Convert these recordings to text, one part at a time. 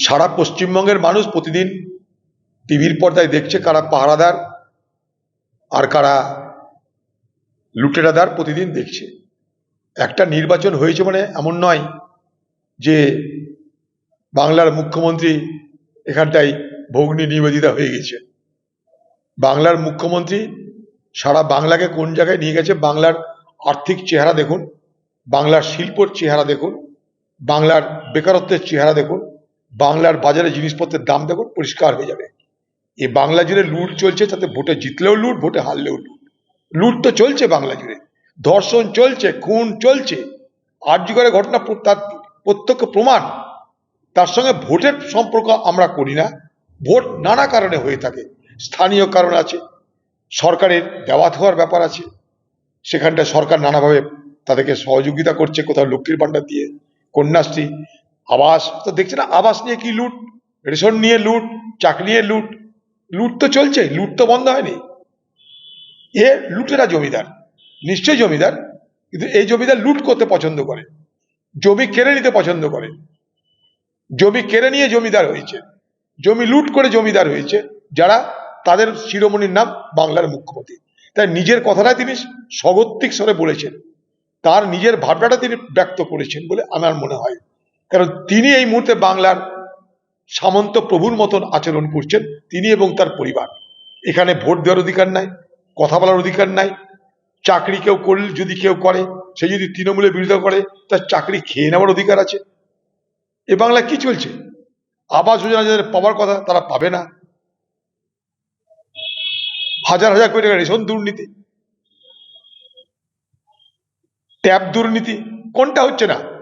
সারা পশ্চিমবঙ্গের মানুষ প্রতিদিন টিভির পর্দায় দেখছে কারা পাহারাদার আর কারা লুটেরাদার প্রতিদিন দেখছে। একটা নির্বাচন হয়েছে মানে এমন নয় যে বাংলার মুখ্যমন্ত্রী এখানটায় ভগ্নী নিবেদিতা হয়ে গেছে। বাংলার মুখ্যমন্ত্রী সারা বাংলাকে কোন জায়গায় নিয়ে গেছে? বাংলার আর্থিক চেহারা দেখুন, বাংলার শিল্পর চেহারা দেখুন, বাংলার বেকারত্বের চেহারা দেখুন বাংলার বাজারে জিনিসপত্রের দাম দেখুন পরিষ্কার হয়ে যাবে। এ বাংলা জুড়ে লুট চলছে, তাতে ভোটে জিতলেও লুট, ভোটে হারলেও লুট। লুট তো চলছে বাংলা জুড়ে। ধর্ষণ চলছে, খুন চলছে। আর্যগরের ঘটনা প্র- তার প্রত্যক্ষ প্রমাণ, তার সঙ্গে ভোটের সম্পর্ক আমরা করি না। ভোট নানা কারণে হয়ে থাকে। স্থানীয় কারণ আছে, সরকারের দেওয়া হওয়ার ব্যাপার আছে। সেখানটা সরকার নানাভাবে তাদেরকে সহযোগিতা করছে, কোথাও লক্ষ্মীর ভাণ্ডার দিয়ে, কন্যাশ্রী আবাস, তো দেখছে না, আবাস নিয়ে কি লুট? রেশন নিয়ে লুট চাকরি নিয়ে লুট। লুট তো চলছে, লুট তো বন্ধ হয়নি। এ লুটেরা জমিদার, নিশ্চয়ই জমিদার, কিন্তু এই জমিদার লুট করতে পছন্দ করে, জমি কেড়ে নিতে পছন্দ করে। জমি কেড়ে নিয়ে জমিদার হয়েছে, জমি লুট করে জমিদার হয়েছে, যারা তাদের শিরোমণির নাম বাংলার মুখ্যমন্ত্রী। তাই নিজের কথাটা তিনি স্বগতিক স্বরে বলেছেন, তার নিজের ভাবনাটা তিনি ব্যক্ত করেছেন বলে আমার মনে হয়। কারণ তিনি এই মুহূর্তে বাংলার সামন্ত প্রভুর মতন আচরণ করছেন, তিনি এবং তার পরিবার। এখানে ভোট দেওয়ার অধিকার নাই, কথা বলার অধিকার নাই, চাকরি কেউ করলে যদি কেউ করে, সে যদি তৃণমূলের বিরোধিতা করে, তার চাকরি খেয়ে নেওয়ার অধিকার আছে। এ বাংলা কি চলছে? আবাস যোজনা যাদের পাওয়ার কথা, তারা পাবে না। হাজার হাজার কোটি টাকা রেশন দুর্নীতি। ট্যাব দুর্নীতি, কোনটা হচ্ছে না?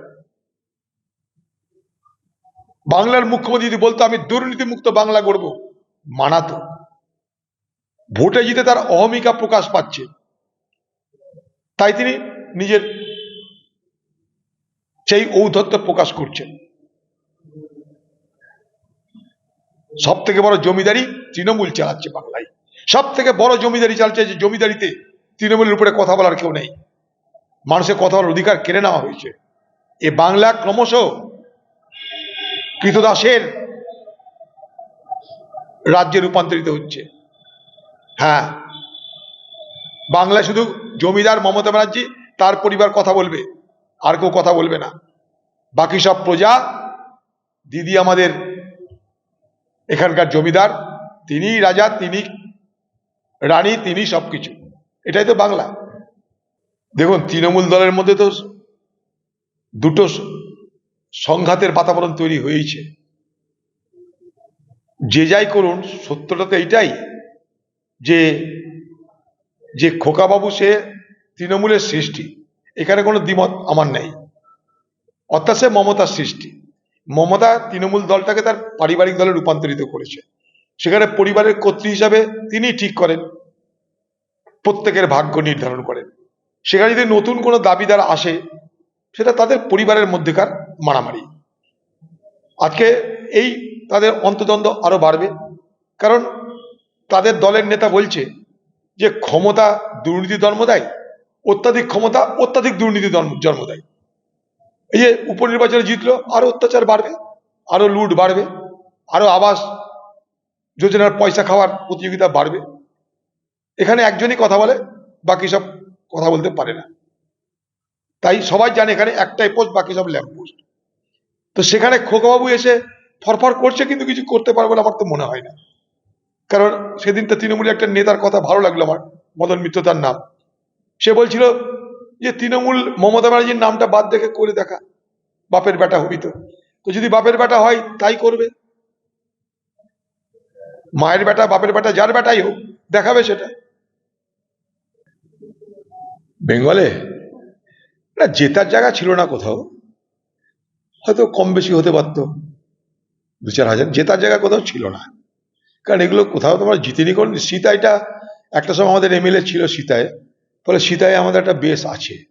বাংলার মুখ্যমন্ত্রী যদি বলতো, আমি দুর্নীতিমুক্ত বাংলা গড়ব, মানাতো। ভোটে জিতে তার অহমিকা প্রকাশ পাচ্ছে। তাই তিনি নিজের সেই ঔদ্ধত্য প্রকাশ করছেন। সব থেকে বড় জমিদারি তৃণমূল চালাচ্ছে বাংলায়। সব থেকে বড় জমিদারি চালাচ্ছে যে জমিদারিতে তৃণমূলের উপরে কথা বলার কেউ নেই। মানুষের কথা বলার অধিকার কেড়ে নেওয়া হয়েছে। এ বাংলা ক্রমশ কৃতদাসের রাজ্যে রূপান্তরিত হচ্ছে। হ্যাঁ। বাংলা শুধু জমিদার মমতা ব্যানার্জি তার পরিবার কথা বলবে, আর কেউ কথা বলবে না। বাকি সব প্রজা, দিদি আমাদের এখানকার জমিদার তিনি রাজা তিনি রানী তিনি সবকিছু। এটাই তো বাংলা। দেখুন, তৃণমূল দলের মধ্যে তো দুটো সংঘাতের বাতাবরণ তৈরি হয়েছে। যে যাই করুন, সত্যটা তো এইটাই যে যে খোকাবাবু সে তৃণমূলের সৃষ্টি। এখানে কোনো দ্বিমত আমার নেই। অর্থাৎ সে মমতার সৃষ্টি। মমতা তৃণমূল দলটাকে তার পারিবারিক দলে রূপান্তরিত করেছে। সেখানে পরিবারের কর্ত্রী হিসাবে তিনি ঠিক করেন। প্রত্যেকের ভাগ্য নির্ধারণ করেন। সেখানে যদি নতুন কোনো দাবিদার আসে, সেটা তাদের পরিবারের মধ্যেকার মারামারি। আজকে এই তাদের অন্তদ্বন্দ্ব আরও বাড়বে, কারণ তাদের দলের নেতা বলছে যে ক্ষমতা দুর্নীতি জন্ম দেয়, অত্যাধিক ক্ষমতা অত্যাধিক দুর্নীতি জন্ম- দেয়। এই যে উপনির্বাচনে জিতলো, আরও অত্যাচার বাড়বে, আরও লুট বাড়বে, আরও আবাস যোজনার পয়সা খাওয়ার প্রতিযোগিতা বাড়বে। এখানে একজনই কথা বলে, বাকি সব কথা বলতে পারে না। তাই সবাই জানে এখানে একটাই পোস্ট বাকি সব ল্যাম্প পোস্ট তো সেখানে খোকাবাবু এসে ফরফর করছে, কিন্তু কিছু করতে পারবে বলে আমার তো মনে হয় না। কারণ সেদিন তো তৃণমূলের একটা নেতার কথা ভালো লাগল আমার, মদন মিত্র তার নাম। সে বলছিল যে, তৃণমূল মমতা ব্যানার্জির নামটা বাদ দেখে করে দেখা, বাপের বেটা হবি তো। তো যদি বাপের বেটা হয়, তাই করবে। মায়ের বেটা, বাপের বেটা, যার বেটাই হোক, দেখাবে সেটা। বেঙ্গলে? না, জেতার জায়গা ছিল না কোথাও। হয়তো কম বেশি হতে পারতো। দু চার হাজার, জেতার জায়গা কোথাও ছিল না। কারণ এগুলো কোথাও তোমার জিতেনি কোন সীতাইটা একটা সময় আমাদের এমএলএ ছিল সীতায়, ফলে সীতায় আমাদের একটা বেস আছে।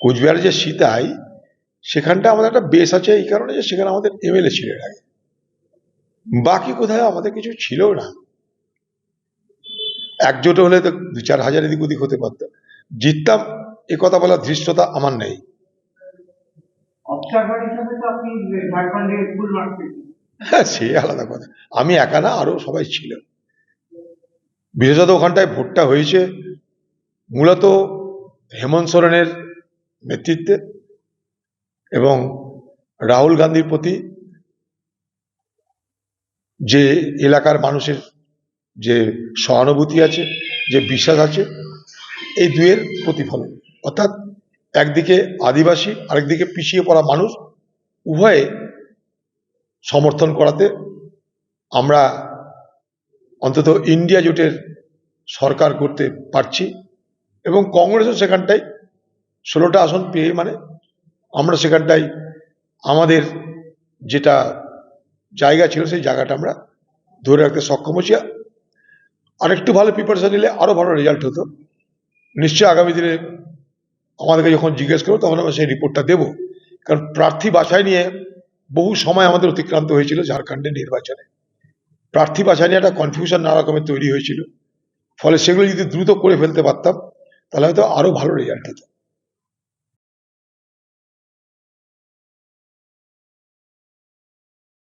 কোচবিহারে যে সীতাই, সেখানটা আমাদের একটা বেস আছে এই কারণে যে সেখানে আমাদের এমএলএ ছিল আগে। বাকি কোথাও আমাদের কিছু ছিল না। একজোট হলে তো দু চার হাজার এদিক ওদিক হতে পারতো। জিততাম, এ কথা বলার ধৃষ্টতা আমার নেই। হ্যাঁ সে আলাদা কথা। আমি একা না, আরও সবাই ছিল। বিশেষত ওখানটায় ভোটটা হয়েছে। মূলত হেমন্ত সোরেনের নেতৃত্বে এবং রাহুল গান্ধীর প্রতি যে এলাকার মানুষের যে সহানুভূতি আছে, যে বিশ্বাস আছে, এই দুয়ের প্রতিফলন। অর্থাৎ একদিকে আদিবাসী, আরেকদিকে পিছিয়ে পড়া মানুষ, উভয়ে সমর্থন করাতে আমরা অন্তত ইন্ডিয়া জোটের সরকার করতে পারছি এবং কংগ্রেসও সেখানটায় ষোলোটা আসন পেয়ে মানে আমরা সেখানটায় আমাদের যেটা জায়গা ছিল সেই জায়গাটা আমরা ধরে রাখতে সক্ষম হচ্ছি আরেকটু ভালো প্রিপারেশন নিলে আরও ভালো রেজাল্ট হতো। নিশ্চয়ই আগামী দিনে আমাদেরকে যখন জিজ্ঞেস করব তখন আমরা সেই রিপোর্টটা দেবো। কারণ প্রার্থী বাছাই নিয়ে বহু সময় আমাদের অতিক্রান্ত হয়েছিল ঝাড়খণ্ডের নির্বাচনে। প্রার্থী বাছাই নিয়ে একটা কনফিউশন নানা রকমের তৈরি হয়েছিল। ফলে সেগুলো যদি দ্রুত করে ফেলতে পারতাম, তাহলে হয়তো আরও ভালো রেজাল্ট হতো।